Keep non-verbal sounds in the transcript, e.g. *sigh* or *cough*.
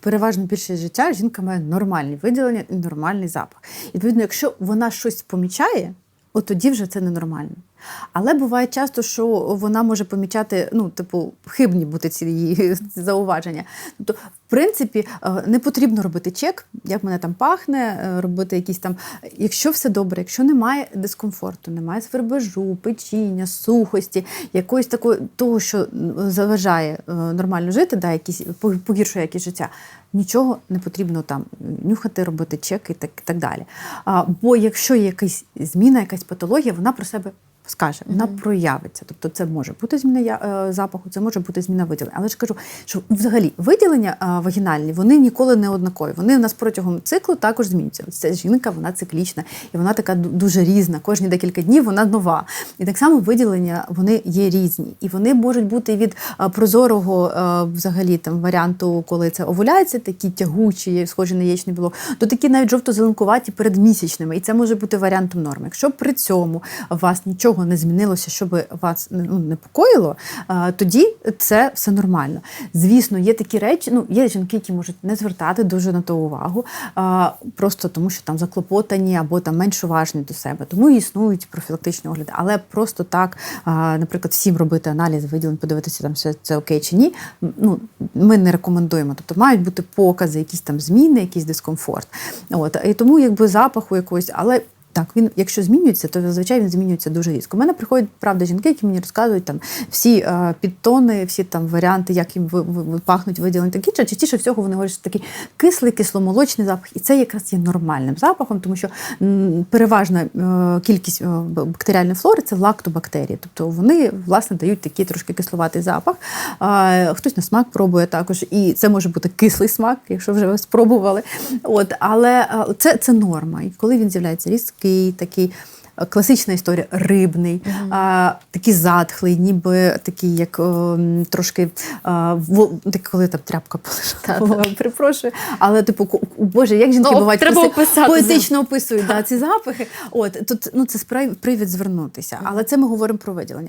переважно більшість життя жінка має нормальні виділення і нормальний запах. І відповідно, якщо вона щось помічає, от тоді вже це ненормально. Але буває часто, що вона може помічати, ну, типу, хибні бути ці її *laughs* зауваження. Тобто, в принципі, е, не потрібно робити чек, як мене там пахне, е, робити якісь там. Якщо все добре, якщо немає дискомфорту, немає свербежу, печіння, сухості, якоїсь такої того, що заважає е, нормально жити, да, якісь погіршує якісь життя. Нічого не потрібно там нюхати, робити чеки і так, і так далі. А, бо якщо є якась зміна, якась патологія, вона про себе скаже, вона проявиться. Тобто це може бути зміна е, запаху, це може бути зміна виділення. Але ж кажу, що взагалі виділення е, вагінальні вони ніколи не однакові. Вони у нас протягом циклу також змінюються. Ця жінка, вона циклічна, і вона така дуже різна. Кожні декілька днів вона нова. І так само виділення вони є різні. І вони можуть бути від е, прозорого взагалі там варіанту, коли це овуляція, такі тягучі, схожі на яєчне біло, до такі навіть жовто-зеленкуваті передмісячними. І це може бути варіантом норми. Якщо при цьому у вас нічого не змінилося, щоб вас ну, непокоїло, тоді це все нормально. Звісно, є такі речі, ну є жінки, які можуть не звертати дуже на то увагу, просто тому що там заклопотані або там менш уважні до себе. Тому існують профілактичні огляди. Але просто так, наприклад, всім робити аналіз виділень, подивитися там все це окей чи ні. Ну ми не рекомендуємо. Тобто мають бути покази, якісь там зміни, якийсь дискомфорт. От і тому якби запаху якогось, але. Так, він, якщо змінюється, то зазвичай він змінюється дуже різко. У мене приходять правда жінки, які мені розказують там всі е, підтони, всі там варіанти, як їм ви, ви, ви пахнуть виділені такі. Частіше всього вони говорять, що такий кислий, кисломолочний запах, і це якраз є нормальним запахом, тому що переважна е, кількість е, бактеріальної флори це лактобактерії, тобто вони власне дають такий трошки кисловатий запах. Е, хтось на смак пробує також, і це може бути кислий смак, якщо вже ви спробували. От, але е, це, це норма. І коли він з'являється різкий, такий. е, Класична історія рибний, а, такий затхлий, ніби такий, як о, трошки а, во- так, коли там тряпка полежала. перепрошую. Але, типу, о, Боже, як жінки Ну, бувають треба описати поетично описують да, ці запахи. От тут ну це справ привід звернутися. Але це ми говоримо про виділення.